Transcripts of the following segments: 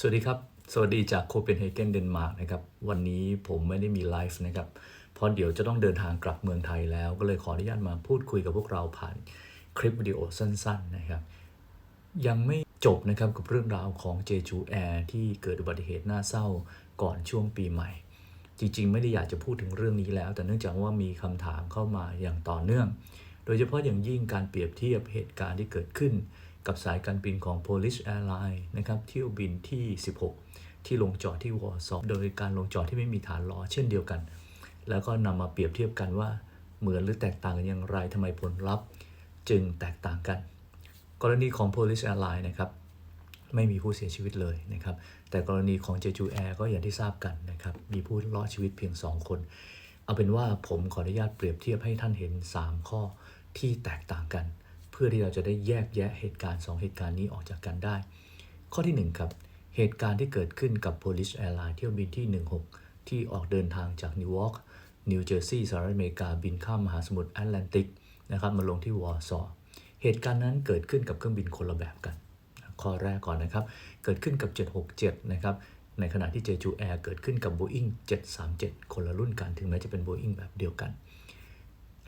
สวัสดีครับ สวัสดีจากโคเปนเฮเกนเดนมาร์กนะครับ วันนี้ผมไม่ได้มีไลฟ์นะครับเพราะเดี๋ยวจะต้องเดินทางกลับเมืองไทยแล้ว ก็เลยขออนุญาตมาพูดคุยกับพวกเราผ่านคลิปวิดีโอสั้นๆนะครับ ยังไม่จบนะครับกับเรื่องราวของเจจูแอร์ที่เกิดอุบัติเหตุน่าเศร้าก่อนช่วงปีใหม่ จริงๆ ไม่ได้อยากจะพูดถึงเรื่องนี้แล้ว แต่เนื่องจากว่ามีคำถามเข้ามาอย่างต่อเนื่อง โดยเฉพาะอย่างยิ่งการเปรียบเทียบเหตุการณ์ที่เกิดขึ้น กับสายการบินของ Polish Airlines นะครับเที่ยวบินที่ 16 ที่ลงจอดที่วอร์ซอโดยการลงจอดที่ไม่มีฐานล้อเช่นเดียวกัน แล้วก็นำมาเปรียบเทียบกันว่า เหมือนหรือแตกต่างกันอย่างไรทำไมผลลัพธ์ จึงแตกต่างกัน กรณีของ Polish Airlines นะครับไม่มีผู้เสียชีวิตเลยนะครับ แต่กรณีของ Jeju Air ก็อย่างที่ทราบกันนะครับ มีผู้รอดชีวิตเพียง 2 คน เอาเป็นว่าผมขออนุญาตเปรียบเทียบให้ท่านเห็น 3 ข้อที่แตกต่างกัน พื่อที่เราจะได้แยกแยะเหตุการณ์ 2 เหตุการณ์นี้ออกจากกันได้ ข้อที่ 1 ครับ เหตุการณ์ที่เกิดขึ้นกับ Polish Airlines เที่ยวบินที่ 16 ที่ออกเดินทางจากนิวยอร์กนิวเจอร์ซีย์สหรัฐอเมริกาบินข้ามมหาสมุทรแอตแลนติกนะครับมาลงที่วอร์ซอเหตุการณ์นั้นเกิดขึ้นกับเครื่องบินคนละแบบกัน ข้อแรกก่อนนะครับ เกิดขึ้นกับ 767 นะครับในขณะที่ Jeju Air เกิดขึ้นกับ Boeing 737 คนละรุ่นกันถึงแม้จะเป็น Boeing แบบเดียวกัน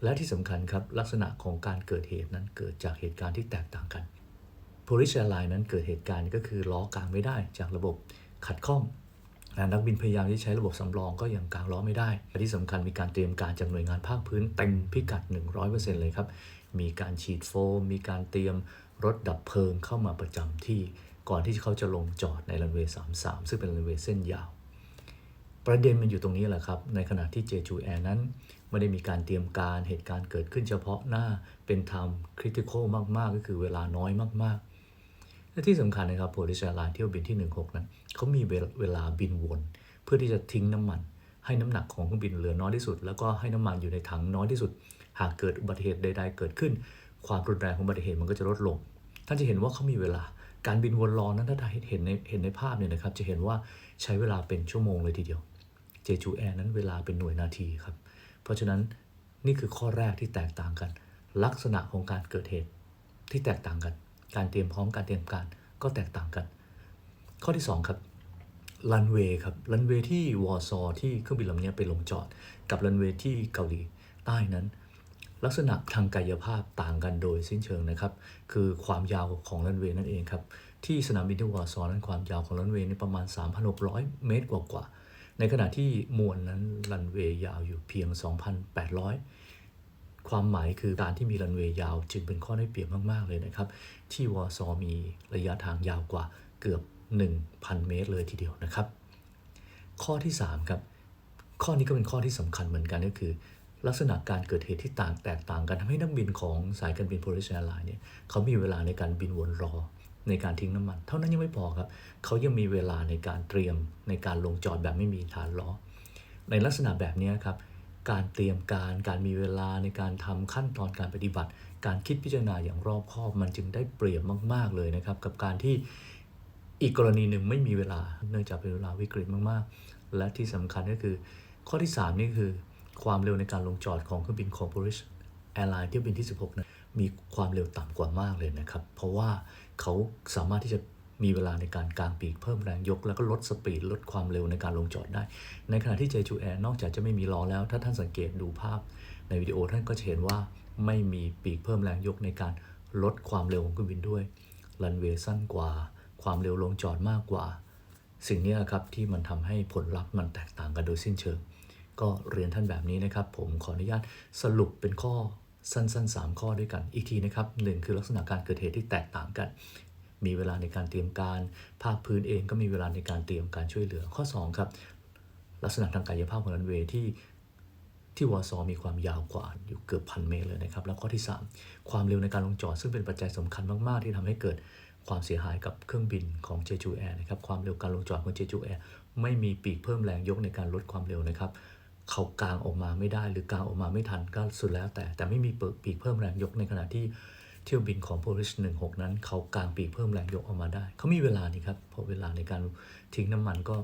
และที่สำคัญครับลักษณะของการเกิดเหตุนั้นเกิดจากเหตุการณ์ที่แตกต่างกัน Polish Airline นั้นเกิดเหตุการณ์ก็คือล้อกลางไม่ได้จากระบบขัดข้องนักบินพยายามที่ใช้ระบบสำรองก็ยังกลางล้อไม่ได้และที่สำคัญมีการเตรียมการจากหน่วยงานภาคพื้นเต็มพิกัด 100%เลยครับ มีการฉีดโฟม มีการเตรียมรถดับเพลิงเข้ามาประจำที่ ก่อนที่เขาจะลงจอดในรันเวย์ 33 ซึ่งเป็นรันเวย์เส้นยาว ประเด็นมันอยู่ตรงนี้แหละครับ ในขณะที่เจจูแอร์นั้น ไม่ได้มีการเตรียมการเหตุการณ์เกิดขึ้นเฉพาะหน้าเป็นไทม์คริติคอลมากๆ ก็คือเวลาน้อยมากๆ และที่สำคัญนะครับโพลิสแอร์ไลน์เที่ยวบินที่ 16 นั้นเขามีเวลาบินวน เพื่อที่จะทิ้งน้ำมัน ให้น้ำหนักของเครื่องบินเหลือน้อยที่สุด แล้วก็ให้น้ำมันอยู่ในถังน้อยที่สุด หากเกิดอุบัติเหตุใด ๆ เกิดขึ้น ความรุนแรงของอุบัติเหตุมันก็จะลดลงท่านจะเห็นว่าเขามีเวลาการบินวนรอนั้นถ้าเห็นในเห็นในภาพเนี่ยนะครับจะเห็นว่าใช้เวลาเป็นชั่วโมงเลยทีเดียว เจจูแอร์นั้นเวลาเป็นหน่วยนาทีครับ เพราะฉะนั้นนี่คือข้อแรกที่แตกต่างกัน ลักษณะของการเกิดเหตุที่แตกต่างกัน การเตรียมพร้อมการเตรียมการก็แตกต่างกัน ข้อที่ 2 ครับรันเวย์ครับรันเวย์ที่วอร์ซอที่เครื่องบินลำนี้ไปลงจอด กับรันเวย์ที่เกาหลีใต้นั้น ลักษณะทางกายภาพต่างกันโดยสิ้นเชิงนะครับ คือความยาวของรันเวย์นั่นเองครับ ที่สนามบินที่วอร์ซอนั้นความยาวของรันเวย์นี่ประมาณ 3,600 เมตรกว่าๆ ในขณะที่มวลนั้นรันเวย์ยาวอยู่เพียง 2,800 ความหมายคือการที่มีรันเวย์ยาวจึงเป็นข้อได้เปรียบมาก ๆ เลยนะครับ ที่วอร์ซอมีระยะทางยาวกว่าเกือบ 1,000 เมตรเลยทีเดียวนะครับ ข้อที่ 3 ครับ ข้อนี้ก็เป็นข้อที่สำคัญเหมือนกันก็คือ ลักษณะการเกิดเหตุที่ต่างแตกต่างกันทำให้นักบินของสายการบิน Polish Airlines เนี่ยเขามีเวลาในการบินวนรอ ในการทิ้งน้ำมัน เท่านั้นยังไม่พอครับเขายังมีเวลาในการเตรียมในการลงจอดแบบไม่มีฐานล้อ ในลักษณะแบบนี้ครับการเตรียมการการมีเวลาในการทำขั้นตอนการปฏิบัติ การคิดพิจารณาอย่างรอบคอบมันจึงได้เปรียบมาก ๆ เลยนะครับ กับการที่อีกกรณีหนึ่งไม่มีเวลาเนื่องจากเป็นเวลาวิกฤตมากๆ และที่สำคัญก็คือ ข้อที่ 3 นี่คือ ความเร็วในการลงจอดของเครื่องบินของ Polish Airlines เที่ยวบินที่ 16นะ มีความเร็วต่ำกว่ามากเลยนะครับ เพราะว่าเขาสามารถที่จะมีเวลาในการกางปีกเพิ่มแรงยก แล้วก็ลดสปีดลดความเร็วในการลงจอดได้ ในขณะที่ Jeju Air นอกจากจะไม่มีล้อแล้ว ถ้าท่านสังเกตดูภาพในวิดีโอท่านก็จะเห็นว่าไม่มีปีกเพิ่มแรงยกในการลดความเร็วของเครื่องบินด้วยรันเวย์สั้นกว่า ความเร็วลงจอดมากกว่า สิ่งนี้ครับที่มันทำให้ผลลัพธ์มันแตกต่างกันโดยสิ้นเชิง ก็เรียนท่านแบบนี้นะครับ ผมขออนุญาตสรุปเป็นข้อ สั้นๆ 3 ข้อด้วยกัน อีกทีนะครับหนึ่งคือลักษณะการเกิดเหตุที่แตกต่างกัน มีเวลาในการเตรียมการ ภาคพื้นเองก็มีเวลาในการเตรียมการช่วยเหลือ ข้อ 2 ครับ ลักษณะทางกายภาพของรันเวย์ที่ที่วอซอมีความยาวกว่าอยู่เกือบพันเมตรเลยนะครับ แล้วข้อที่ 3 ความเร็วในการลงจอดซึ่งเป็นปัจจัยสำคัญมากๆ ที่ทำให้เกิดความเสียหายกับเครื่องบินของ Jeju Air นะครับ ความเร็วการลงจอดของ Jeju Air ไม่มีปีกเพิ่มแรงยกในการลดความเร็วนะครับ เขากางออกมาไม่ได้ หรือกางออกมาไม่ทันก็สุดแล้วแต่ แต่ไม่มีปีกเพิ่มแรงยกในขณะที่เที่ยวบินของ Polish 16 นั้น เขากางปีกเพิ่มแรงยกออกมาได้ เขามีเวลานี่ครับเพราะเวลาในการทิ้งน้ำมันก็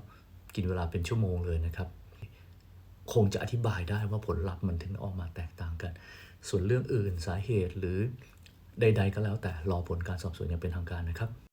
กินเวลาเป็นชั่วโมงเลยนะครับ คงจะอธิบายได้ว่าผลลัพธ์มันถึงออกมาแตกต่างกัน ส่วนเรื่องอื่นสาเหตุหรือใด ๆ ก็แล้วแต่รอผลการสอบสวนอย่างเป็นทางการนะครับ